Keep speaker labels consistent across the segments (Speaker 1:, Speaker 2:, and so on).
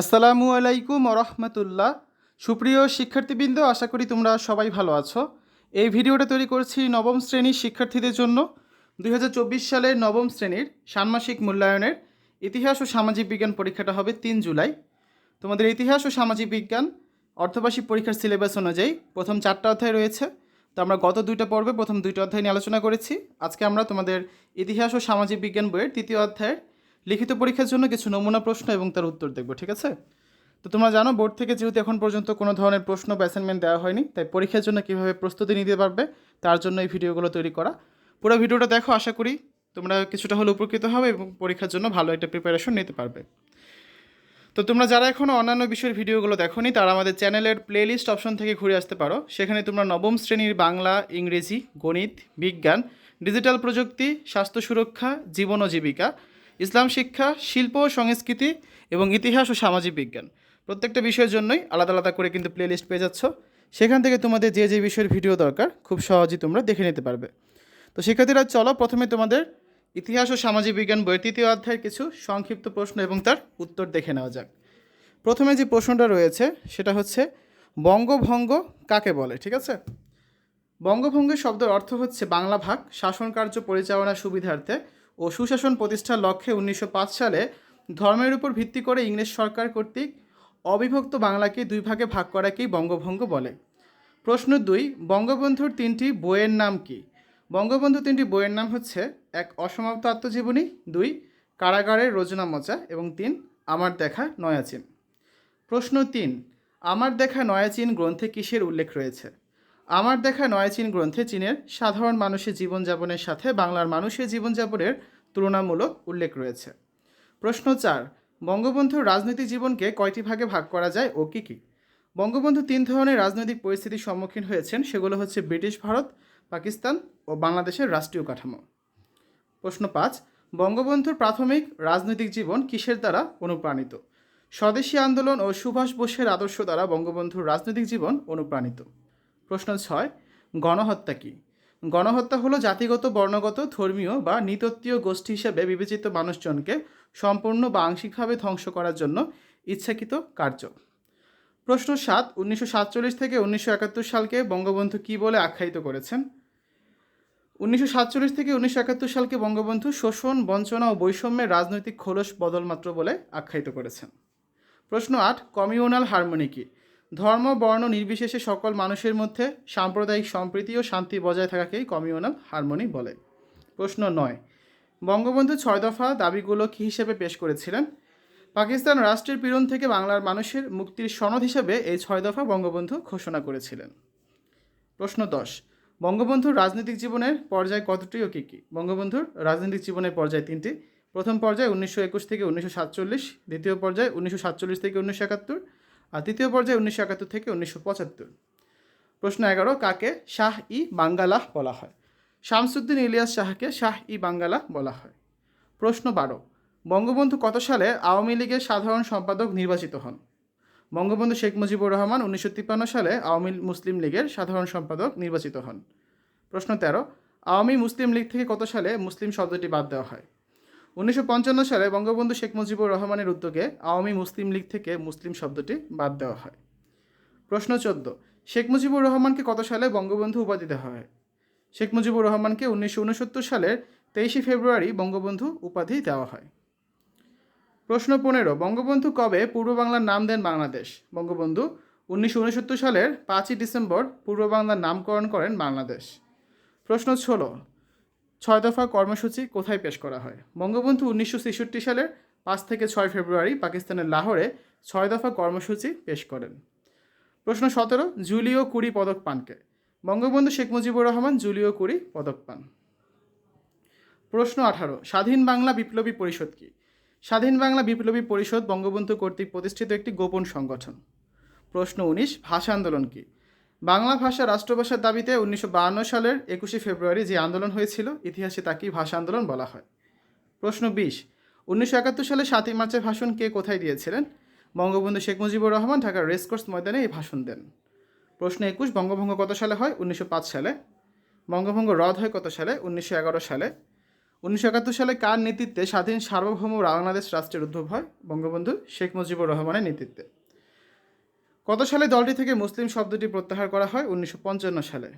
Speaker 1: আসসালামু আলাইকুম রহমতুল্লাহ। সুপ্রিয় শিক্ষার্থীবৃন্দ, আশা করি তোমরা সবাই ভালো আছো। এই ভিডিওটা তৈরি করছি নবম শ্রেণির শিক্ষার্থীদের জন্য। দুই হাজার চব্বিশ সালের নবম শ্রেণির ষান্মাসিক মূল্যায়নের ইতিহাস ও সামাজিক বিজ্ঞান পরীক্ষাটা হবে তিন জুলাই। তোমাদের ইতিহাস ও সামাজিক বিজ্ঞান, অর্ধবার্ষিক পরীক্ষার সিলেবাস অনুযায়ী প্রথম চারটা অধ্যায় রয়েছে। তো আমরা গত দুইটা পর্বে প্রথম দুইটা অধ্যায় নিয়ে আলোচনা করেছি। আজকে আমরা তোমাদের ইতিহাস ও সামাজিক বিজ্ঞান বইয়ের তৃতীয় অধ্যায়ের লিখিত পরীক্ষার জন্য কিছু নমুনা প্রশ্ন এবং তার উত্তর দেখব, ঠিক আছে? তো তোমরা জানো, বোর্ড থেকে যেহেতু এখন পর্যন্ত কোনো ধরনের প্রশ্ন বা অ্যাসাইনমেন্ট দেওয়া হয়নি, তাই পরীক্ষার জন্য কীভাবে প্রস্তুতি নিতে পারবে তার জন্য এই ভিডিওগুলো তৈরি করা। পুরো ভিডিওটা দেখো, আশা করি তোমরা কিছুটা হলে উপকৃত হবে এবং পরীক্ষার জন্য ভালো একটা প্রিপারেশন নিতে পারবে। তো তোমরা যারা এখনও অন্যান্য বিষয়ের ভিডিওগুলো দেখোনি, তারা আমাদের চ্যানেলের প্লেলিস্ট অপশন থেকে ঘুরে আসতে পারো। সেখানে তোমরা নবম শ্রেণির বাংলা, ইংরেজি, গণিত, বিজ্ঞান ডিজিটাল প্রযুক্তি, স্বাস্থ্য সুরক্ষা, জীবন ও জীবিকা ইসলাম শিক্ষা, শিল্প ও সংস্কৃতি এবং ইতিহাস ও সামাজিক বিজ্ঞান। প্রত্যেকটা বিষয়ের জন্যই আলাদা আলাদা করে কিন্তু প্লেলিস্ট পেয়ে যাচ্ছ। সেখান থেকে তোমাদের যে যে বিষয়ের ভিডিও দরকার, খুব সহজেই তোমরা দেখে নিতে পারবে। তো শিক্ষার্থীরা, চলো প্রথমে তোমাদের ইতিহাস ও সামাজিক বিজ্ঞান বইয়ের তৃতীয় অধ্যায়ের কিছু সংক্ষিপ্ত প্রশ্ন এবং তার উত্তর দেখে নেওয়া যাক। প্রথমে যে প্রশ্নটা রয়েছে, সেটা হচ্ছে, বঙ্গভঙ্গ কাকে বলে, ঠিক আছে? বঙ্গভঙ্গের শব্দের অর্থ হচ্ছে বাংলা ভাগ শাসন কার্য পরিচালনা সুবিধার্থে ও সুশাসন প্রতিষ্ঠার লক্ষ্যে উনিশশো পাঁচ সালে ধর্মের উপর ভিত্তি করে ইংরেজ সরকার কর্তৃক অবিভক্ত বাংলাকে দুই ভাগে ভাগ করাকেই বঙ্গভঙ্গ বলে। প্রশ্ন দুই, বঙ্গবন্ধুর তিনটি বইয়ের নাম কি? বঙ্গবন্ধু তিনটি বইয়ের নাম হচ্ছে, এক, অসমাপ্ত আত্মজীবনী, দুই, কারাগারের রচনা মচা এবং তিন, আমার দেখা নয়াচিন প্রশ্ন তিন, আমার দেখা নয়াচীন গ্রন্থে কিসের উল্লেখ রয়েছে? আমার দেখা নয়াচীন গ্রন্থে চীনের সাধারণ মানুষের জীবনযাপনের সাথে বাংলার মানুষের জীবনযাপনের তুলনামূলক উল্লেখ রয়েছে। প্রশ্ন চার, বঙ্গবন্ধুর রাজনৈতিক জীবনকে কয়টি ভাগে ভাগ করা যায় ও কী কী? বঙ্গবন্ধু তিন ধরনের রাজনৈতিক পরিস্থিতির সম্মুখীন হয়েছেন, সেগুলো হচ্ছে ব্রিটিশ ভারত, পাকিস্তান ও বাংলাদেশের রাষ্ট্রীয় কাঠামো। প্রশ্ন পাঁচ, বঙ্গবন্ধুর প্রাথমিক রাজনৈতিক জীবন কিসের দ্বারা অনুপ্রাণিত? স্বদেশী আন্দোলন ও সুভাষ বোসের আদর্শ দ্বারা বঙ্গবন্ধুর রাজনৈতিক জীবন অনুপ্রাণিত। প্রশ্ন ছয়, গণহত্যা কী? গণহত্যা হলো জাতিগত, বর্ণগত, ধর্মীয় বা নৃতত্ত্বীয় গোষ্ঠী হিসেবে বিবেচিত মানুষজনকে সম্পূর্ণ বা আংশিকভাবে ধ্বংস করার জন্য ইচ্ছাকৃত কার্য। প্রশ্ন সাত, উনিশশো সাতচল্লিশ থেকে উনিশশো একাত্তর সালকে বঙ্গবন্ধু কী বলে আখ্যায়িত করেছেন? উনিশশো সাতচল্লিশ থেকে উনিশশো একাত্তর সালকে বঙ্গবন্ধু শোষণ, বঞ্চনা ও বৈষম্যের রাজনৈতিক খোলস বদলমাত্র বলে আখ্যায়িত করেছেন। প্রশ্ন আট, কমিউনাল হারমোনি কি? ধর্ম, বর্ণ নির্বিশেষে সকল মানুষের মধ্যে সাম্প্রদায়িক সম্প্রীতি ও শান্তি বজায় থাকাকেই কমিউনাল হারমোনি বলে। প্রশ্ন নয়। বঙ্গবন্ধু ছয় দফা দাবিগুলো কী হিসেবে পেশ করেছিলেন? পাকিস্তান রাষ্ট্রের পীড়ন থেকে বাংলার মানুষের মুক্তির সনদ হিসেবে এই ছয় দফা বঙ্গবন্ধু ঘোষণা করেছিলেন। প্রশ্ন দশ। বঙ্গবন্ধুর রাজনৈতিক জীবনের পর্যায় কতটি ও কী কী? বঙ্গবন্ধুর রাজনৈতিক জীবনের পর্যায় তিনটি। প্রথম পর্যায়ে উনিশশো একুশ থেকে উনিশশো সাতচল্লিশ, দ্বিতীয় পর্যায়ে উনিশশো সাতচল্লিশ থেকে উনিশশো একাত্তর আর তৃতীয় পর্যায়ে উনিশশো একাত্তর থেকে উনিশশো পঁচাত্তর। প্রশ্ন এগারো, কাকে শাহ ই বাঙ্গালাহ বলা হয়? শামসুদ্দিন ইলিয়াস শাহকে শাহ ই বাঙ্গালা বলা হয়। প্রশ্ন বারো, বঙ্গবন্ধু কত সালে আওয়ামী লীগের সাধারণ সম্পাদক নির্বাচিত হন? বঙ্গবন্ধু শেখ মুজিবুর রহমান উনিশশো তিপ্পান্ন সালে আওয়ামী মুসলিম লীগের সাধারণ সম্পাদক নির্বাচিত হন। প্রশ্ন তেরো, আওয়ামী মুসলিম লীগ থেকে কত সালে মুসলিম শব্দটি বাদ দেওয়া হয়? উনিশশো পঞ্চান্ন সালে বঙ্গবন্ধু শেখ মুজিবুর রহমানের উদ্যোগে আওয়ামী মুসলিম লীগ থেকে মুসলিম শব্দটি বাদ দেওয়া হয়। প্রশ্ন চোদ্দ। শেখ মুজিবুর রহমানকে কত সালে বঙ্গবন্ধু উপাধি দেওয়া হয়? শেখ মুজিবুর রহমানকে উনিশশো উনসত্তর সালের তেইশে ফেব্রুয়ারি বঙ্গবন্ধু উপাধি দেওয়া হয়। প্রশ্ন পনেরো। বঙ্গবন্ধু কবে পূর্ব বাংলার নাম দেন বাংলাদেশ? বঙ্গবন্ধু উনিশশো উনসত্তর সালের পাঁচই ডিসেম্বর পূর্ব বাংলার নামকরণ করেন বাংলাদেশ। প্রশ্ন ষোলো। ছয় দফা কর্মসূচি কোথায় পেশ করা হয়? বঙ্গবন্ধু উনিশশো ছেষট্টি সালের পাঁচ থেকে ছয় ফেব্রুয়ারি পাকিস্তানের লাহোরে ছয় দফা কর্মসূচি পেশ করেন। প্রশ্ন সতেরো, জুলিও কুড়ি পদক পানকে বঙ্গবন্ধু শেখ মুজিবুর রহমান, জুলিও কুড়ি পদক পান। প্রশ্ন আঠারো, স্বাধীন বাংলা বিপ্লবী পরিষদ কি? স্বাধীন বাংলা বিপ্লবী পরিষদ বঙ্গবন্ধু কর্তৃক প্রতিষ্ঠিত একটি গোপন সংগঠন। প্রশ্ন উনিশ, ভাষা আন্দোলন কি? বাংলা ভাষা রাষ্ট্রভাষার দাবিতে উনিশশো সালের একুশে ফেব্রুয়ারি যে আন্দোলন হয়েছিল, ইতিহাসে তাকেই ভাষা আন্দোলন বলা হয়। প্রশ্ন বিশ, উনিশশো একাত্তর সালে সাতই মার্চের ভাষণ কে কোথায় দিয়েছিলেন? বঙ্গবন্ধু শেখ মুজিবুর রহমান ঢাকার রেসকোর্স ময়দানে এই ভাষণ দেন। প্রশ্ন একুশ, বঙ্গভঙ্গ কত সালে হয়? উনিশশো পাঁচ সালে। বঙ্গভঙ্গ রদ হয় কত সালে? উনিশশো এগারো সালে। উনিশশো একাত্তর সালে কার নেতৃত্বে স্বাধীন সার্বভৌম বাংলাদেশ রাষ্ট্রের উদ্ভব হয়? বঙ্গবন্ধু শেখ মুজিবুর রহমানের নেতৃত্বে। কত সালে দলটি থেকে মুসলিম শব্দটি প্রত্যাহার করা হয়? উনিশশো পঞ্চান্ন সালে।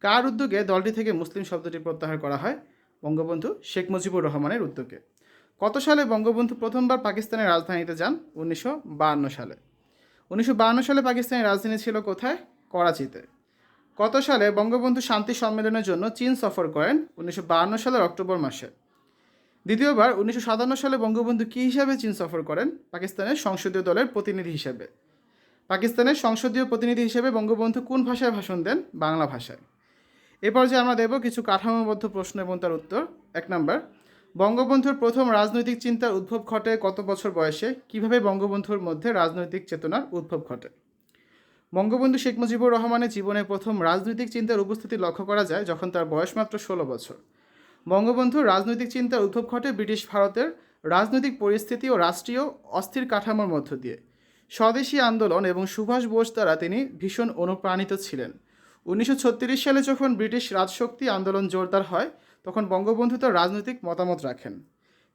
Speaker 1: কার উদ্যোগে দলটি থেকে মুসলিম শব্দটি প্রত্যাহার করা হয়? বঙ্গবন্ধু শেখ মুজিবুর রহমানের উদ্যোগে। কত সালে বঙ্গবন্ধু প্রথমবার পাকিস্তানের রাজধানীতে যান? উনিশশো সালে। উনিশশো সালে পাকিস্তানের রাজধানী ছিল কোথায়? করাচিতে। কত সালে বঙ্গবন্ধু শান্তি সম্মেলনের জন্য চীন সফর করেন? উনিশশো সালের অক্টোবর মাসে। দ্বিতীয়বার উনিশশো সাতান্ন সালে বঙ্গবন্ধু কী হিসাবে চীন সফর করেন? পাকিস্তানের সংসদীয় দলের প্রতিনিধি হিসেবে। পাকিস্তানের সংসদীয় প্রতিনিধি হিসেবে বঙ্গবন্ধু কোন ভাষায় ভাষণ দেন? বাংলা ভাষায়। এ পর্যায়ে আমরা দেব কিছু কাঠামোবদ্ধ প্রশ্ন এবং তার উত্তর। এক নম্বর, বঙ্গবন্ধুর প্রথম রাজনৈতিক চিন্তার উদ্ভব ঘটে কত বছর বয়সে? কীভাবে বঙ্গবন্ধুর মধ্যে রাজনৈতিক চেতনার উদ্ভব ঘটে? বঙ্গবন্ধু শেখ মুজিবুর রহমানের জীবনে প্রথম রাজনৈতিক চিন্তার উপস্থিতি লক্ষ্য করা যায় যখন তার বয়স মাত্র ষোলো বছর। বঙ্গবন্ধুর রাজনৈতিক চিন্তার উদ্ভব ঘটে ব্রিটিশ ভারতের রাজনৈতিক পরিস্থিতি ও রাষ্ট্রীয় অস্থির কাঠামোর মধ্য দিয়ে। স্বদেশী আন্দোলন এবং সুভাষ বোস দ্বারা তিনি ভীষণ অনুপ্রাণিত ছিলেন। উনিশশো ছত্রিশ সালে যখন ব্রিটিশ রাজশক্তি আন্দোলন জোরদার হয়, তখন বঙ্গবন্ধু তার রাজনৈতিক মতামত রাখেন।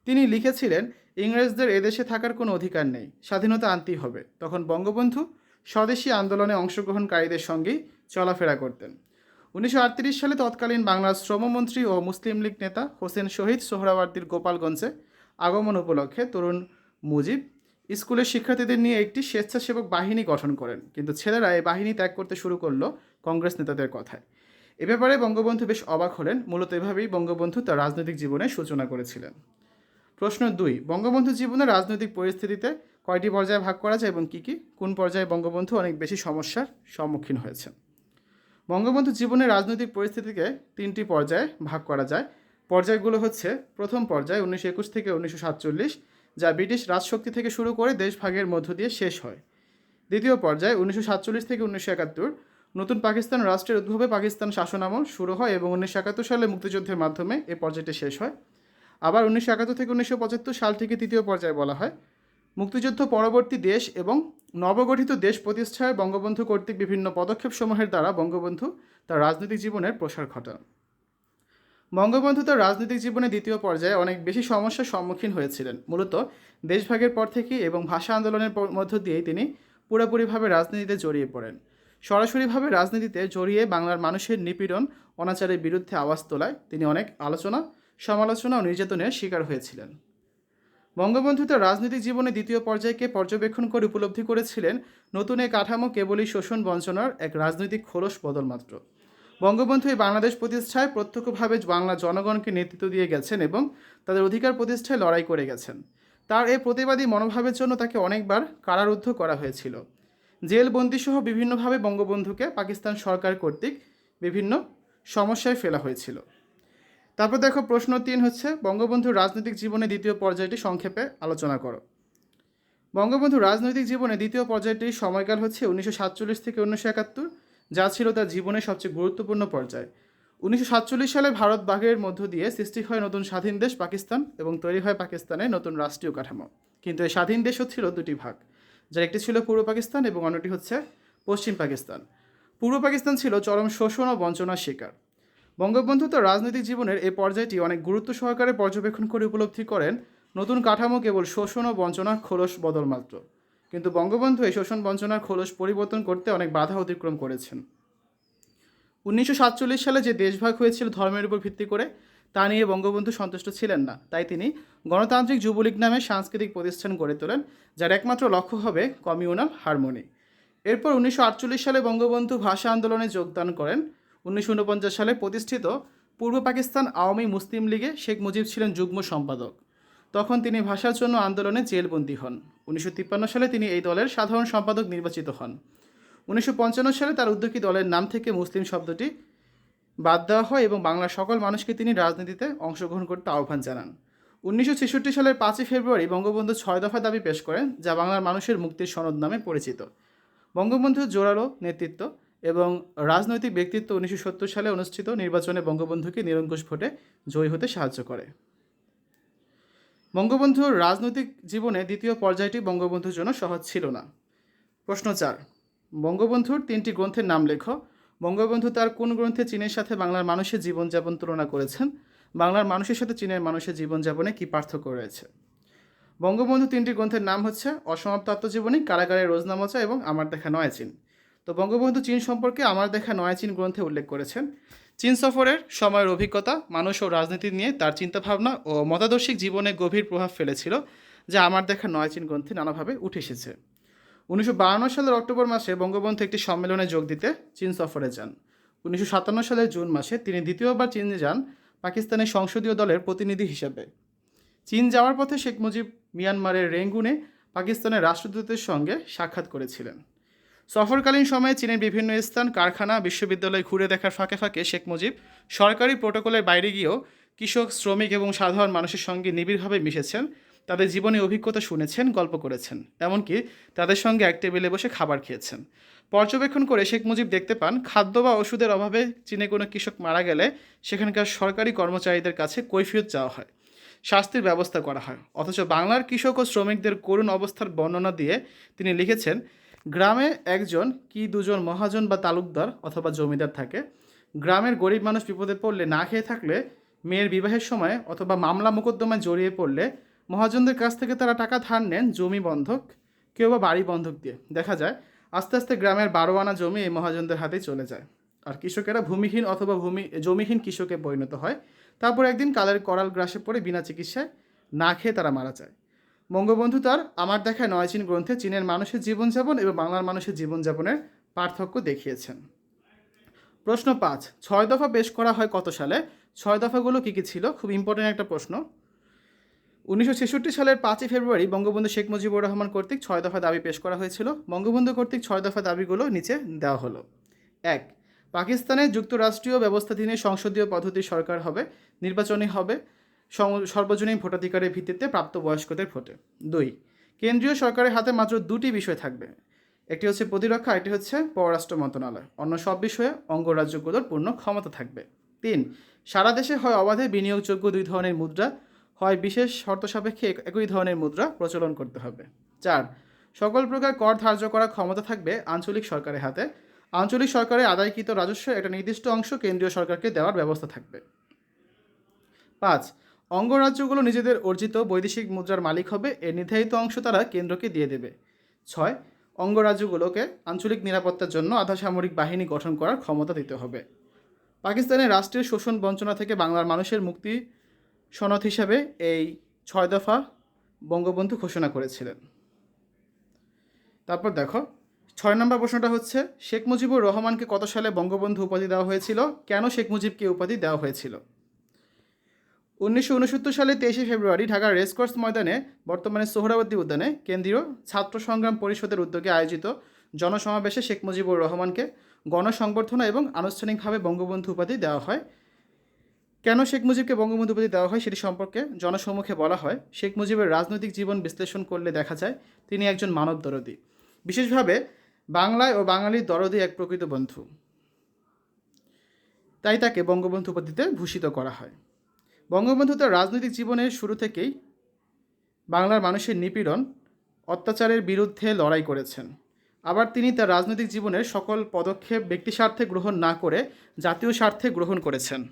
Speaker 1: তিনি লিখেছিলেন, ইংরেজদের এদেশে থাকার কোনো অধিকার নেই, স্বাধীনতা আনতেই হবে। তখন বঙ্গবন্ধু স্বদেশী আন্দোলনে অংশগ্রহণকারীদের সঙ্গেই চলাফেরা করতেন। উনিশশো আটত্রিশ সালে তৎকালীন বাংলার শ্রমমন্ত্রী ও মুসলিম লীগ নেতা হোসেন শহীদ সোহরাওয়ার্দীর গোপালগঞ্জে আগমন উপলক্ষে তরুণ মুজিব স্কুলের শিক্ষার্থীদের নিয়ে একটি স্বেচ্ছাসেবক বাহিনী গঠন করেন, কিন্তু ছেলেরা এই বাহিনী ত্যাগ করতে শুরু করল কংগ্রেস নেতাদের কথায়। এ ব্যাপারে বঙ্গবন্ধু বেশ অবাক হলেন, মূলত এভাবেই বঙ্গবন্ধু তার রাজনৈতিক জীবনে সূচনা করেছিলেন। প্রশ্ন দুই বঙ্গবন্ধু জীবনের রাজনৈতিক পরিস্থিতিতে কয়টি পর্যায়ে ভাগ করা যায় এবং কী কী? কোন পর্যায়ে বঙ্গবন্ধু অনেক বেশি সমস্যার সম্মুখীন হয়েছেন? বঙ্গবন্ধু জীবনের রাজনৈতিক পরিস্থিতিকে তিনটি পর্যায়ে ভাগ করা যায়। পর্যায়গুলো হচ্ছে, প্রথম পর্যায় উনিশশো একুশ থেকে উনিশশো সাতচল্লিশ যা ব্রিটিশ রাজশক্তি থেকে শুরু করে দেশভাগের মধ্য দিয়ে শেষ হয়। দ্বিতীয় পর্যায় উনিশশো সাতচল্লিশ থেকে উনিশশো একাত্তর নতুন পাকিস্তান রাষ্ট্রের উদ্ভবে পাকিস্তান শাসনামল শুরু হয় এবং উনিশশো একাত্তর সালে মুক্তিযুদ্ধের মাধ্যমে এ পর্যায়টি শেষ হয়। আবার উনিশশো একাত্তর থেকে উনিশশো পঁচাত্তর সাল থেকে তৃতীয় পর্যায়ে বলা হয়। মুক্তিযুদ্ধ পরবর্তী দেশ এবং নবগঠিত দেশ প্রতিষ্ঠায় বঙ্গবন্ধু কর্তৃক বিভিন্ন পদক্ষেপসমূহের দ্বারা বঙ্গবন্ধু তার রাজনৈতিক জীবনের প্রসার ঘটান। বঙ্গবন্ধু তার রাজনৈতিক জীবনে দ্বিতীয় পর্যায়ে অনেক বেশি সমস্যার সম্মুখীন হয়েছিলেন। মূলত দেশভাগের পর থেকে এবং ভাষা আন্দোলনের মধ্য দিয়েই তিনি পুরোপুরিভাবে রাজনীতিতে জড়িয়ে পড়েন। সরাসরিভাবে রাজনীতিতে জড়িয়ে বাংলার মানুষের নিপীড়ন, অনাচারের বিরুদ্ধে আওয়াজ তোলায় তিনি অনেক আলোচনা, সমালোচনা ও নির্যাতনের শিকার হয়েছিলেন। বঙ্গবন্ধু তার রাজনৈতিক জীবনে দ্বিতীয় পর্যায়কে পর্যবেক্ষণ করে উপলব্ধি করেছিলেন নতুন এই কাঠামো কেবলই শোষণ বঞ্চনার এক রাজনৈতিক খোলস বদল মাত্র বঙ্গবন্ধু এই বাংলাদেশ প্রতিষ্ঠায় প্রত্যক্ষভাবে বাংলা জনগণকে নেতৃত্ব দিয়ে গেছেন এবং তাদের অধিকার প্রতিষ্ঠায় লড়াই করে গেছেন। তার এই প্রতিবাদী মনোভাবের জন্য তাকে অনেকবার কারারুদ্ধ করা হয়েছিল। জেল বন্দিসহ বিভিন্নভাবে বঙ্গবন্ধুকে পাকিস্তান সরকার কর্তৃক বিভিন্ন সমস্যায় ফেলা হয়েছিল। তারপর দেখো প্রশ্ন তিন হচ্ছে, বঙ্গবন্ধুর রাজনৈতিক জীবনে দ্বিতীয় পর্যায়টি সংক্ষেপে আলোচনা করো। বঙ্গবন্ধু রাজনৈতিক জীবনে দ্বিতীয় পর্যায়টির সময়কাল হচ্ছে উনিশশো সাতচল্লিশ থেকে উনিশশো একাত্তর। যা ছিল তার জীবনের সবচেয়ে গুরুত্বপূর্ণ পর্যায়। উনিশশো সাতচল্লিশ সালে ভারত বাঘের মধ্য দিয়ে সৃষ্টি হয় নতুন স্বাধীন দেশ পাকিস্তান এবং তৈরি হয় পাকিস্তানের নতুন রাষ্ট্রীয় কাঠামো। কিন্তু এই স্বাধীন দেশও ছিল দুটি ভাগ, যার একটি ছিল পূর্ব পাকিস্তান এবং অন্যটি হচ্ছে পশ্চিম পাকিস্তান। পূর্ব পাকিস্তান ছিল চরম শোষণ ও বঞ্চনার শিকার। বঙ্গবন্ধু তার রাজনৈতিক জীবনের এই পর্যায়টি অনেক গুরুত্ব সহকারে পর্যবেক্ষণ করে উপলব্ধি করেন, নতুন কাঠামো কেবল শোষণ ও বঞ্চনার খোলস বদল মাত্র। কিন্তু বঙ্গবন্ধু এই শোষণ বঞ্চনার খোলস পরিবর্তন করতে অনেক বাধা অতিক্রম করেছেন। উনিশশো সাতচল্লিশ সালে যে দেশভাগ হয়েছিল ধর্মের উপর ভিত্তি করে, তা নিয়ে বঙ্গবন্ধু সন্তুষ্ট ছিলেন না। তাই তিনি গণতান্ত্রিক যুবলীগ নামে সাংস্কৃতিক প্রতিষ্ঠান গড়ে তোলেন, যার একমাত্র লক্ষ্য হবে কমিউনাল হারমোনি। এরপর উনিশশো আটচল্লিশ সালে বঙ্গবন্ধু ভাষা আন্দোলনে যোগদান করেন। উনিশশো উনপঞ্চাশ সালে প্রতিষ্ঠিত পূর্ব পাকিস্তান আওয়ামী মুসলিম লীগে শেখ মুজিব ছিলেন যুগ্ম সম্পাদক। তখন তিনি ভাষার জন্য আন্দোলনে জেলবন্দী হন। উনিশশো তিপ্পান্ন সালে তিনি এই দলের সাধারণ সম্পাদক নির্বাচিত হন। উনিশশো পঞ্চান্ন সালে তার উদ্যোগী দলের নাম থেকে মুসলিম শব্দটি বাদ দেওয়া হয় এবং বাংলার সকল মানুষকে তিনি রাজনীতিতে অংশগ্রহণ করতে আহ্বান জানান। উনিশশো ছেষট্টি সালের পাঁচই ফেব্রুয়ারি বঙ্গবন্ধু ছয় দফা দাবি পেশ করেন, যা বাংলার মানুষের মুক্তির সনদ নামে পরিচিত। বঙ্গবন্ধুর জোরালো নেতৃত্ব এবং রাজনৈতিক ব্যক্তিত্ব উনিশশো সত্তর সালে অনুষ্ঠিত নির্বাচনে বঙ্গবন্ধুকে নিরঙ্কুশ ভোটে জয়ী হতে সাহায্য করে। বঙ্গবন্ধুর রাজনৈতিক জীবনে দ্বিতীয় পর্যায়টি বঙ্গবন্ধুর জন্য সহজ ছিল না। প্রশ্ন চার, বঙ্গবন্ধুর তিনটি গ্রন্থের নাম লেখো। বঙ্গবন্ধু তার কোন গ্রন্থে চীনের সাথে বাংলার মানুষের জীবনযাপন তুলনা করেছেন? বাংলার মানুষের সাথে চীনের মানুষের জীবনযাপনে কী পার্থক্য রয়েছে? বঙ্গবন্ধু তিনটি গ্রন্থের নাম হচ্ছে অসমাপ্ত আত্মজীবনী কারাগারের রোজনামচা এবং আমার দেখা নয়া চীন। তো বঙ্গবন্ধু চীন সম্পর্কে আমার দেখা নয়া চীন গ্রন্থে উল্লেখ করেছেন। চীন সফরের সময়ের অভিজ্ঞতা, মানুষ ও রাজনীতি নিয়ে তার চিন্তাভাবনা ও মতাদর্শিক জীবনে গভীর প্রভাব ফেলেছিল, যা আমার দেখা নয়া চীন গ্রন্থে নানাভাবে উঠে এসেছে। উনিশশো সালের অক্টোবর মাসে বঙ্গবন্ধু একটি সম্মেলনে যোগ দিতে চীন সফরে যান। উনিশশো সাতান্ন সালের জুন মাসে তিনি দ্বিতীয়বার চীনে যান পাকিস্তানের সংসদীয় দলের প্রতিনিধি হিসেবে। চীন যাওয়ার পথে শেখ মুজিব মিয়ানমারের রেঙ্গুনে পাকিস্তানের রাষ্ট্রদূতের সঙ্গে সাক্ষাৎ করেছিলেন। সফরকালীন সময়ে চীনের বিভিন্ন স্থান, কারখানা, বিশ্ববিদ্যালয় ঘুরে দেখার ফাঁকে ফাঁকে শেখ মুজিব সরকারি প্রোটোকলের বাইরে গিয়েও কৃষক, শ্রমিক এবং সাধারণ মানুষের সঙ্গে নিবিড়ভাবে মিশেছেন, তাদের জীবনে অভিজ্ঞতা শুনেছেন, গল্প করেছেন, এমনকি তাদের সঙ্গে এক টেবিলে বসে খাবার খেয়েছেন। পর্যবেক্ষণ করে শেখ মুজিব দেখতে পান, খাদ্য বা ওষুধের অভাবে চীনে কোনো কৃষক মারা গেলে সেখানকার সরকারি কর্মচারীদের কাছে কৈফিয়ত চাওয়া হয়, শাস্তির ব্যবস্থা করা হয়। অথচ বাংলার কৃষক ও শ্রমিকদের করুণ অবস্থার বর্ণনা দিয়ে তিনি লিখেছেন গ্রামে একজন কি দুজন মহাজন বা তালুকদার অথবা জমিদার থাকে? গ্রামের গরিব মানুষ বিপদে পড়লে না খেয়ে থাকলে, মেয়ের বিবাহের সময় অথবা মামলা মোকদ্দমায় জড়িয়ে পড়লে, মহাজনদের কাছ থেকে তারা টাকা ধার নেন জমি বন্ধক কেউ বা বাড়ি বন্ধক দিয়ে। দেখা যায়, আস্তে আস্তে গ্রামের বারো আনা জমি এই মহাজনদের হাতেই চলে যায়। আর কৃষকেরা ভূমিহীন অথবা ভূমি, জমিহীন কৃষকে পরিণত হয়। তারপর একদিন কালের করাল গ্রাসে পড়ে বিনা চিকিৎসায় না খেয়ে তারা মারা যায়। বঙ্গবন্ধু তার আমার দেখা নয় চীন গ্রন্থে চীনের মানুষের জীবনযাপন এবং বাংলার মানুষের জীবনযাপনের পার্থক্য দেখিয়েছেন। প্রশ্ন পাঁচ, ছয় দফা পেশ করা হয় কত সালে? ছয় দফাগুলো কী কী ছিল? খুব ইম্পর্টেন্ট একটা প্রশ্ন। উনিশশো ছেষট্টি সালের পাঁচই ফেব্রুয়ারি বঙ্গবন্ধু শেখ মুজিবুর রহমান কর্তৃক ছয় দফা দাবি পেশ করা হয়েছিল। বঙ্গবন্ধু কর্তৃক ছয় দফা দাবিগুলো নিচে দেওয়া হলো। এক পাকিস্তানের যুক্তরাষ্ট্রীয় ব্যবস্থাধীনে সংসদীয় পদ্ধতির সরকার হবে, নির্বাচনী হবে। সর্বজনীন ভোটাধিকারের ভিত্তিতে প্রাপ্তবয়স্কদের ভোটে। দুই, কেন্দ্রীয় সরকারের হাতে মাত্র দুটি বিষয় থাকবে। একটি হচ্ছে প্রতিরক্ষা, একটি হচ্ছে পররাষ্ট্র মন্ত্রণালয়। অন্য সব বিষয়ে অঙ্গরাজ্যগুলোর পূর্ণ ক্ষমতা থাকবে। তিন, সারা দেশে হয় অবাধে বিনিয়োগযোগ্য দুই ধরনের মুদ্রা। হয় বিশেষ শর্ত সাপেক্ষে একই ধরনের মুদ্রা প্রচলন করতে হবে। চার, সকল প্রকার কর ধার্য করার ক্ষমতা থাকবে আঞ্চলিক সরকারের হাতে। আঞ্চলিক সরকারের আদায়কৃত রাজস্ব একটা নির্দিষ্ট অংশ কেন্দ্রীয় সরকারকে দেওয়ার ব্যবস্থা থাকবে। পাঁচ অঙ্গরাজ্যগুলো নিজেদের অর্জিত বৈদেশিক মুদ্রার মালিক হবে, এর নির্ধারিত অংশ তারা কেন্দ্রকে দিয়ে দেবে। ছয়, অঙ্গরাজ্যগুলোকে আঞ্চলিক নিরাপত্তার জন্য আধা সামরিক বাহিনী গঠন করার ক্ষমতা দিতে হবে। পাকিস্তানের রাষ্ট্রীয় শোষণ বঞ্চনা থেকে বাংলার মানুষের মুক্তি সনদ হিসাবে এই ছয় দফা বঙ্গবন্ধু ঘোষণা করেছিলেন। তারপর দেখো, ছয় নম্বর প্রশ্নটা হচ্ছে, শেখ মুজিবুর রহমানকে কত সালে বঙ্গবন্ধু উপাধি দেওয়া হয়েছিল? কেন শেখ মুজিবকে উপাধি দেওয়া হয়েছিল? উনিশশো উনসত্তর সালে তেইশে ফেব্রুয়ারি ঢাকার রেসকোর্স ময়দানে বর্তমানে সোহরাবর্দী উদ্যানে কেন্দ্রীয় ছাত্র সংগ্রাম পরিষদের উদ্যোগে আয়োজিত জনসমাবেশে শেখ মুজিবুর রহমানকে গণসংবর্ধনা এবং আনুষ্ঠানিকভাবে বঙ্গবন্ধু উপাধি দেওয়া হয়। কেন শেখ মুজিবকে বঙ্গবন্ধু উপাধি দেওয়া হয় সেটি সম্পর্কে জনসম্মুখে বলা হয়। শেখ মুজিবের রাজনৈতিক জীবন বিশ্লেষণ করলে দেখা যায় তিনি একজন মানব দরদী বিশেষভাবে বাংলায় ও বাঙালির দরদি এক প্রকৃত বন্ধু। তাই তাকে বঙ্গবন্ধু উপাধিতে ভূষিত করা হয়। বঙ্গবন্ধু তার রাজনৈতিক জীবনের শুরু থেকেই বাংলার মানুষের নিপীড়ন, অত্যাচারের বিরুদ্ধে লড়াই করেছেন। আবার তিনি তার রাজনৈতিক জীবনের সকল পদক্ষেপ ব্যক্তি স্বার্থে গ্রহণ না করে জাতীয় স্বার্থে গ্রহণ করেছেন।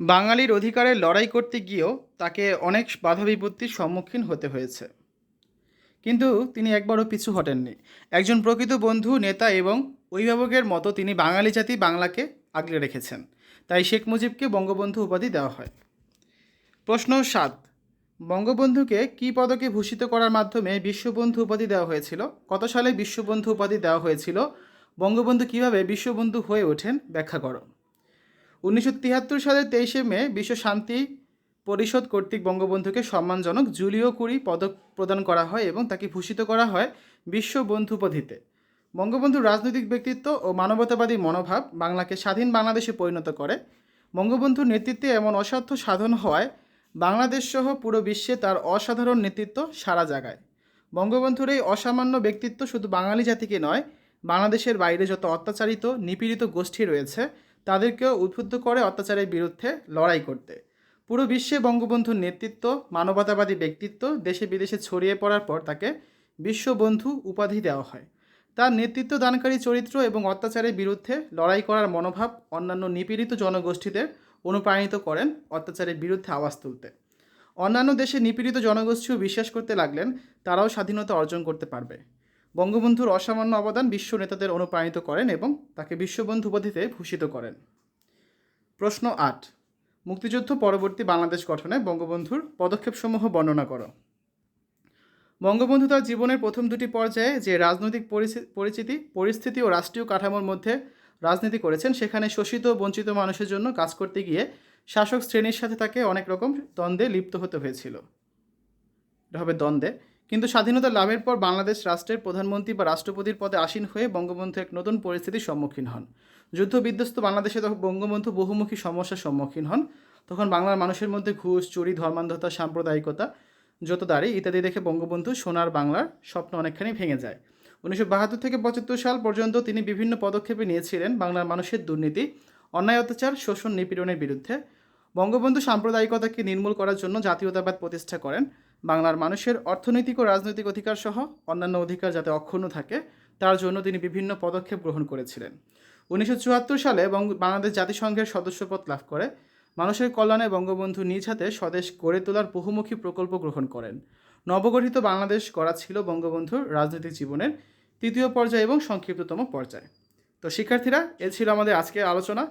Speaker 1: বাঙালির অধিকারের লড়াই করতে গিয়েও তাকে অনেক বাধা বিপত্তির সম্মুখীন হতে হয়েছে। কিন্তু তিনি একবারও পিছু হটেননি। একজন প্রকৃত বন্ধু, নেতা এবং অভিভাবকের মতো তিনি বাঙালি জাতি বাংলাকে আগলে রেখেছেন। তাই শেখ মুজিবকে বঙ্গবন্ধু উপাধি দেওয়া হয়। প্রশ্ন সাত, বঙ্গবন্ধুকে কী পদকে ভূষিত করার মাধ্যমে বিশ্ববন্ধু উপাধি দেওয়া হয়েছিল? কত সালে বিশ্ববন্ধু উপাধি দেওয়া হয়েছিল? বঙ্গবন্ধু কীভাবে বিশ্ববন্ধু হয়ে ওঠেন? ব্যাখ্যা করো। উনিশশো তিয়াত্তর সালের তেইশে মে বিশ্ব শান্তি পরিষদ কর্তৃক বঙ্গবন্ধুকে সম্মানজনক জুলিও কুরি পদক প্রদান করা হয় এবং তাকে ভূষিত করা হয় বিশ্ববন্ধু উপাধিতে। বঙ্গবন্ধুর রাজনৈতিক ব্যক্তিত্ব ও মানবতাবাদী মনোভাব বাংলাকে স্বাধীন বাংলাদেশে পরিণত করে। বঙ্গবন্ধুর নেতৃত্বে এমন অসাধ্য সাধন হওয়ায় বাংলাদেশ সহ পুরো বিশ্বে তার অসাধারণ নেতৃত্ব সারা জাগায়। বঙ্গবন্ধুর এই অসামান্য ব্যক্তিত্ব শুধু বাঙালি জাতিকে নয়, বাংলাদেশের বাইরে যত অত্যাচারিত, নিপীড়িত গোষ্ঠী রয়েছে, তাদেরকেও উদ্বুদ্ধ করে অত্যাচারের বিরুদ্ধে লড়াই করতে। পুরো বিশ্বে বঙ্গবন্ধুর নেতৃত্ব, মানবতাবাদী ব্যক্তিত্ব দেশে বিদেশে ছড়িয়ে পড়ার পর তাকে বিশ্ববন্ধু উপাধি দেওয়া হয়। তার নেতৃত্ব দানকারী চরিত্র এবং অত্যাচারের বিরুদ্ধে লড়াই করার মনোভাব অন্যান্য নিপীড়িত জনগোষ্ঠীদের অনুপ্রাণিত করেন অত্যাচারের বিরুদ্ধে আওয়াজ তুলতে। অন্যান্য দেশে নিপীড়িত জনগোষ্ঠীও বিশ্বাস করতে লাগলেন, তারাও স্বাধীনতা অর্জন করতে পারবে। বঙ্গবন্ধুর অসামান্য অবদান বিশ্ব নেতাদের অনুপ্রাণিত করেন এবং তাকে বিশ্ববন্ধু উপাধিতে ভূষিত করেন। প্রশ্ন আট, মুক্তিযুদ্ধ পরবর্তী বাংলাদেশ গঠনে বঙ্গবন্ধুর পদক্ষেপসমূহ বর্ণনা করো। বঙ্গবন্ধু তার জীবনের প্রথম দুটি পর্যায়ে যে রাজনৈতিক পরিচিতি, পরিস্থিতি ও রাষ্ট্রীয় কাঠামোর মধ্যে রাজনীতি করেছেন, সেখানে শোষিত, বঞ্চিত মানুষের জন্য কাজ করতে গিয়ে শাসক শ্রেণির সাথে তাকে অনেক রকম দ্বন্দ্বে লিপ্ত হতে হয়েছিল। এটা হবে দ্বন্দ্বে। কিন্তু স্বাধীনতা লাভের পর বাংলাদেশ রাষ্ট্রের প্রধানমন্ত্রী বা রাষ্ট্রপতির পদে আসীন হয়ে বঙ্গবন্ধু এক নতুন পরিস্থিতির সম্মুখীন হন। যুদ্ধ বিধ্বস্ত বাংলাদেশে তখন বঙ্গবন্ধু বহুমুখী সমস্যার সম্মুখীন হন, তখন বাংলার মানুষের মধ্যে ঘুষ, চুরি, ধর্মান্ধতা, সাম্প্রদায়িকতা যতদারি ইত্যাদি দেখে বঙ্গবন্ধু সোনার বাংলার স্বপ্ন অনেকখানি ভেঙে যায়। উনিশশো বাহাত্তর থেকে পঁচাত্তর সাল পর্যন্ত তিনি বিভিন্ন পদক্ষেপে নিয়েছিলেন বাংলার মানুষের দুর্নীতি, অন্যায় অত্যাচার, শোষণ নিপীড়নের বিরুদ্ধে। বঙ্গবন্ধু সাম্প্রদায়িকতাকে নির্মূল করার জন্য জাতীয়তাবাদ প্রতিষ্ঠা করেন। বাংলার মানুষের অর্থনৈতিক ও রাজনৈতিক অধিকার সহ অন্যান্য অধিকার যাতে অক্ষুণ্ণ থাকে, তার জন্য তিনি বিভিন্ন পদক্ষেপ গ্রহণ করেছিলেন। উনিশশো চুয়াত্তর সালে বাংলাদেশ জাতিসংঘের সদস্যপদ লাভ করে। মানুষের কল্যাণে বঙ্গবন্ধু নিজ হাতে স্বদেশ গড়ে তোলার বহুমুখী প্রকল্প গ্রহণ করেন। নবগঠিত বাংলাদেশ গড়া ছিল বঙ্গবন্ধুর রাজনৈতিক জীবনের তৃতীয় পর্যায় এবং সংক্ষিপ্ততম পর্যায়। তো শিক্ষার্থীরা, এ ছিল আমাদের আজকের আলোচনা।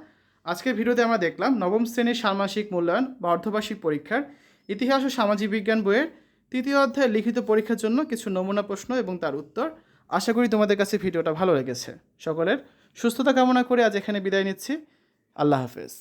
Speaker 1: আজকের ভিডিওতে আমরা দেখলাম, নবম শ্রেণির ষান্মাসিক মূল্যায়ন বা অর্ধবার্ষিক পরীক্ষার ইতিহাস ও সামাজিক বিজ্ঞান বইয়ের তৃতীয় অধ্যায়ে লিখিত পরীক্ষার জন্য কিছু নমুনা প্রশ্ন এবং তার উত্তর। আশা করি তোমাদের কাছে ভিডিওটা ভালো লেগেছে। সকলের সুস্থতা কামনা করে আজ এখানে বিদায় নিচ্ছি। আল্লাহ হাফেজ।